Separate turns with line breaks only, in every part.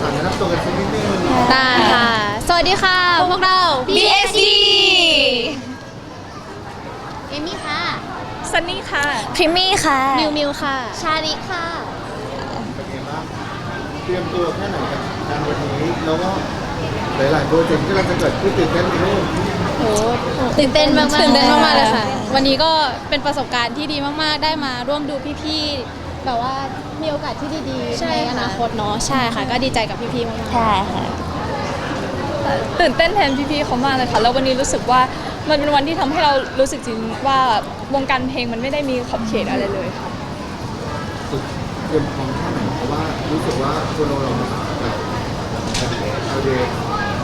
สารแนะนำตัวกันสักนิดนึง
ได้ค่ะ สวัสดีค่ะ พวกเรา
BSD
เอมี่ค่ะ
ซันนี่ค่ะ
พริมมี่ค่ะ
มิวมิวค่ะ
ชาลิค่ะ
เป็นไงบ้างเตรียมตัวแค่ไหนกับงานวันนี้แล้วก็หลายๆโปรเจกต์ที่เราจะเกิดขึ้นตื่นเต้นไหมลูก
โหตื่นเต้นมากๆตื่นเต้นมากๆเลยค่ะ วันนี้ก็เป็นประสบการณ์ที่ดีมากๆ ได้มาร่วมดูพี่ๆ แบบว่ามีโอกาสที่ดีๆในอนาคตเนาะใช่ค่ะ ก็ดีใจกับพี่ๆมากๆ
ใช่ค่ะ
ตื่นเต้นแทนพี่ๆเขามากเลยค่ะ แล้ววันนี้รู้สึกว่ามันเป็นวันที่ทำให้เรารู้สึกจริงว่าวงการเพลงมันไม่ได้มีขอบเขตอะไรเลยค่ะ
ฝึกเตรียมพร้อมแค่ไหนเพราะว่ารู้สึกว่าคนเราเราแบบเอาเด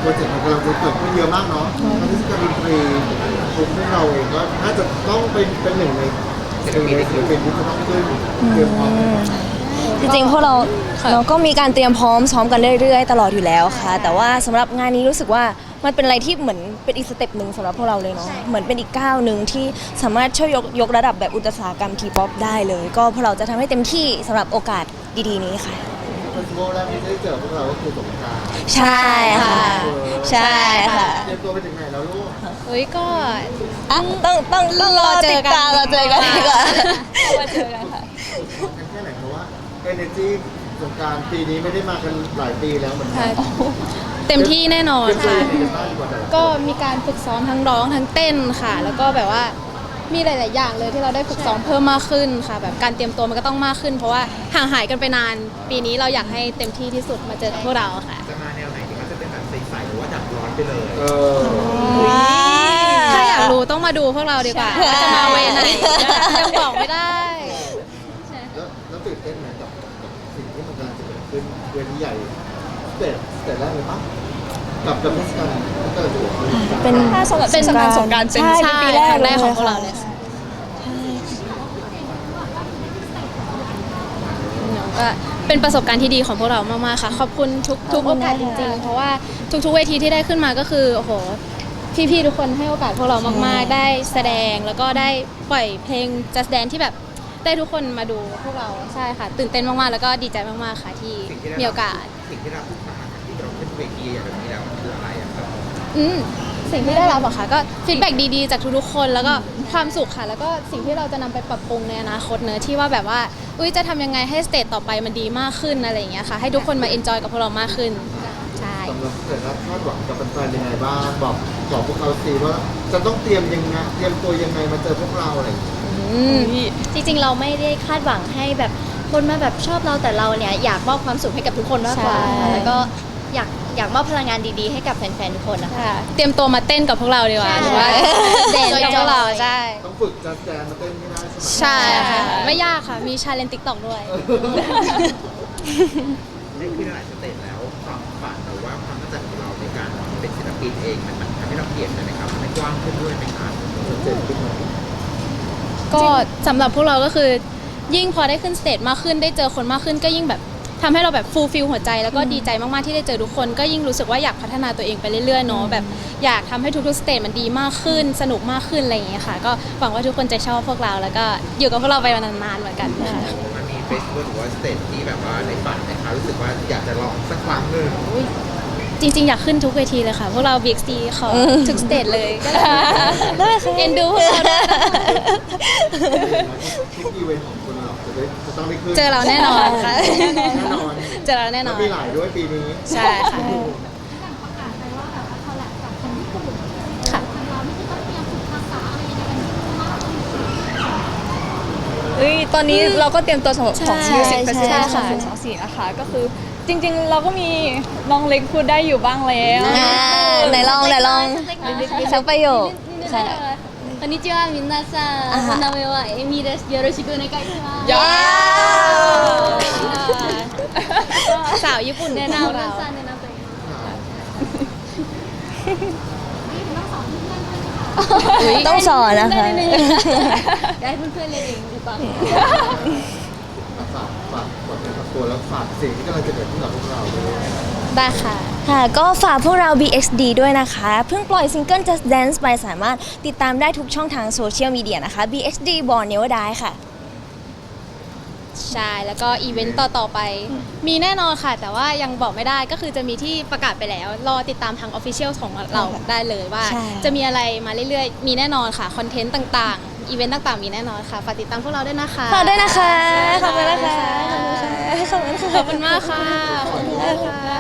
โปรเจกต์มันกำลังจะเกิดขึ้นเยอะมากเนาะทั้งเทศกาลดนตรีพวกเราเองก็น่าจะต้องเป็นเป็นหนึ่งใน ศิลปินศิลปินที่จะต้องขึ้นเตรียมพร้อม
จริงๆพวกเรา
ค่ะ
เราก็มีการเตรียมพร้อมซ้อมกันเรื่อยๆ ตลอดอยู่แล้วค่ะ แต่ว่าสำหรับงานนี้รู้สึกว่ามันเป็นอะไรที่เหมือนเป็นอีกสเต็ปหนึ่งสำหรับพวกเราเลยเนาะเหมือนเป็นอีกก้าวหนึ่งที่สามารถช่วยยกยกระดับแบบอุตสาหกรรมทีป๊อปได้เลย ก็พวกเราจะทำให้เต็มที่สำหรับโอกาสดีๆนี้ค่ะ
เฟสติวัลแรกที่ได้เจอพวกเราก็คือสงกราร
ใช่ค่ะ ใช่ค่ะ
เตรียมตัวไปถึงไหนแล้วลูก
เฮ้ยก็
อะต้องต้องต้องรอติดตามเราเจอกันดีกว่า
มาเจอกันค่ะ
กันแค่ไหนเพราะว่า energy สงกรารปีนี้ไม่ได้มากันหลายปีแล้วเหมือนกั
ใช่
น
เต็มที่แน่นอน
เตรียมตัวยังไงกันบ้างดีกว่าแต่ละคน
ก็มีการฝึกซ้อมทั้งร้องทั้งเต้นค่ะ แล้วก็แบบว่า มีหลาย ๆ อย่างเลยที่เราได้ฝึกซ้อมเพิ่มมากขึ้นค่ะ แบบการเตรียมตัวมันก็ต้องมากขึ้น เพราะว่าห่างหายกันไปนาน ปีนี้เราอยากให้เต็มที่ที่สุดมาเจอกับพวกเราค่ะ
จะมาแนวไหนดีมันจะเป็นแบบใสๆหรือว่าดับร้อนไปเลย
เออ
ถ้าอยากรู้ต้องมาดูพวกเราดีกว่าว่าจะมาเวไหนยังบอกไม่ได้
แล้วแล้วตื่นเต้นไหมกับกับสิ่งที่มันกำลังจะเกิดขึ้นเวทีใหญ่สเตจสเตจแรกเลยปะ กับกับเทศกาลที่กำลังจะเกิดขึ้น
เป็น
ถ้าสำหรับ
เป็น
เทศกาลสงกรานต์เป็น
ใช่
ใช่
เป็นปีแรก
ครั้งแรกของพวก
ล
เรา
ย
เลย
ค่ะ
ก็เป็นประสบการณ์ที่ดีของพวกเรามากๆค่ะ ขอบคุณทุกทุกโอกาสจริงๆ เพราะว่าทุกๆเวทีที่ได้ขึ้นมาก็คือโอ้โหพี่ๆทุกคนให้โอกาสพวกเรามากๆ ได้แสดงแล้วก็ได้ปล่อยเพลง just dance ที่แบบได้ทุกคนมาดูพวกเราใช่ค่ะ ตื่นเต้นมากๆแล้วก็ดีใจมากๆค่ะที่
สิ่งที่ได้
มีโอกาส
สิ่งที่เราพูดมาที่ เราขึ้นเวทีอย่างแบบนี้แล้วมันคืออะไรอะครับ
อืมสิ่งที่ได้รับอะค่ะก็ฟีดแบ็กดีๆ จากทุกๆคนแล้วก็ความสุขค่ะ แล้วก็สิ่งที่เราจะนำไปปรับปรุงในอนาคตเนอะที่ว่าแบบว่าอุ้ยจะทำยังไงให้สเตจต่อไปมันดีมากขึ้นอะไรอย่างเงี้ยค่ะให้ทุกคนมาเอนจอยกับพวกเรามากขึ้นใช่
สำหรับเกิดรับคาดหวังกับแฟนๆยังไงบ้างบอกบอกพวกเขาสิว่าจะต้องเตรียมยังไงเตรียมตัวยังไงมาเจอพวกเราอะไรอย่างเงี้ย
อืม
จริงๆ เราไม่ได้คาดหวังให้แบบคนมาแบบชอบเราแต่เราเนี่ยอยากมอบความสุขให้กับทุกคนมากกว่า
ใช่
แล้วก็ อยากอยากมอบพลังงานดีๆ ให้กับแฟนๆทุกคนนะคะ
ค่ะเตรียมตัวมาเต้นกับพวกเราดีกว่า
ใช่
หรือว่าเต้นกับพวกเราใช่
ต้องฝึกจัดแจนมาเต้นให้ได้ใช่ไหม
ใช่ค่ะ ไม่ยากค่ะ มีชาเลนติ๊กต็อกด้วย
ได้ขึ้นหลายสเตจแล้วความฝันหรือว่าความตั้งใจของเราในการเป็นศิลปินเองมันมันทำให้เราเปลี่ยนไปไหมครับมันกว้างขึ้นด้วยไหมครับ
เจ็บขึ้นมา
ก็สำหรับพวกเราก็คือ ยิ่งพอได้ขึ้นสเตจมากขึ้นได้เจอคนมากขึ้นก็ยิ่งแบบ ทำให้เราแบบฟูลฟิลหัวใจแล้วก็ดีใจมากๆที่ได้เจอทุกคนก็ยิ่งรู้สึกว่าอยากพัฒนาตัวเองไปเรื่อยๆเนาะแบบอยากทำให้ทุกๆสเตจมันดีมากขึ้น สนุกมากขึ้นอะไรอย่างเงี้ยค่ะ ก็หวังว่าทุกคนจะชอบพวกเราแล้วก็อยู่กับพวกเราไปนานๆเหมือนกันค่ะ
มันมีเฟสติวัลหรือว่าสเตจที่แบบว่าในฝันนะครับรู้สึกว่าอยากจะลองสักครั้งหนึ่ง
จริงๆ อยากขึ้นทุกเวทีเลยค่ะ พวกเรา BXD ขอทุกสเตจเลยก็
ได้ค่ะ
เอ็นดูพวกเราด้วย
ทุกอีเวนต์ของคนเราจะได้จะต้องได้ขึ้น
เจอเราแน่นอนค่ะ
แน่นอน
เจอเราแน่น
แล้
อ
วนมีหลายด้วยปีนี้
ใช่ค่ะค่ะ
เอ้ยตอนนี้เราก็เตรียมตัวสำหรับของ
ใช่
Music
ใช่
Festival
ค่ะ
2024นะคะ ก็คือ จริงๆ เราก็มีน้องเล็กพูดได้อยู่บ้างแล้ว
อ่าไหนลองไหนลองสักประโยคค่ะ
こんにちは、皆さん。
あは
お名前はエミです。よろしくお願いします。
ยา
สาวญี่ปุ่นแน่นอนเรา
さんでなんと言います
ต้องสอนนะคะ
だいぶเพื่อนเรียนเองดีกว่า
ฝากฝากฝากฝากตัวแล้วฝากสิ่งที่กำลังจะเกิดขึ้นกับพวกเราด้วย
ได้ค่ะ
ค่ะ ก็ฝากพวกเรา BXD ด้วยนะคะ เพิ่งปล่อยซิงเกิล Just Dance ไปสามารถติดตามได้ทุกช่องทางโซเชียลมีเดียนะคะ BXD Born Never Die ค่ะ
ใช่ แล้วก็อีเวนต์ต่อ ๆ ไป มีแน่นอนค่ะ แต่ว่ายังบอกไม่ได้ก็คือจะมีที่ประกาศไปแล้ว รอติดตามทางออฟฟิเชียลของเราได้เลยว่า
ใช่
จะมีอะไรมาเรื่อยๆ มีแน่นอนค่ะ คอนเทนต์ต่างๆ อีเวนต์ต่างๆมีแน่นอนค่ะ ฝากติดตามพวกเราด้วยนะคะ
ฝากด้วยนะคะ ขอบคุณนะคะ ขอบคุณค่ะ ขอบคุณค่ะ
ขอบคุณมากค่ะ ขอบคุณมากค่ะ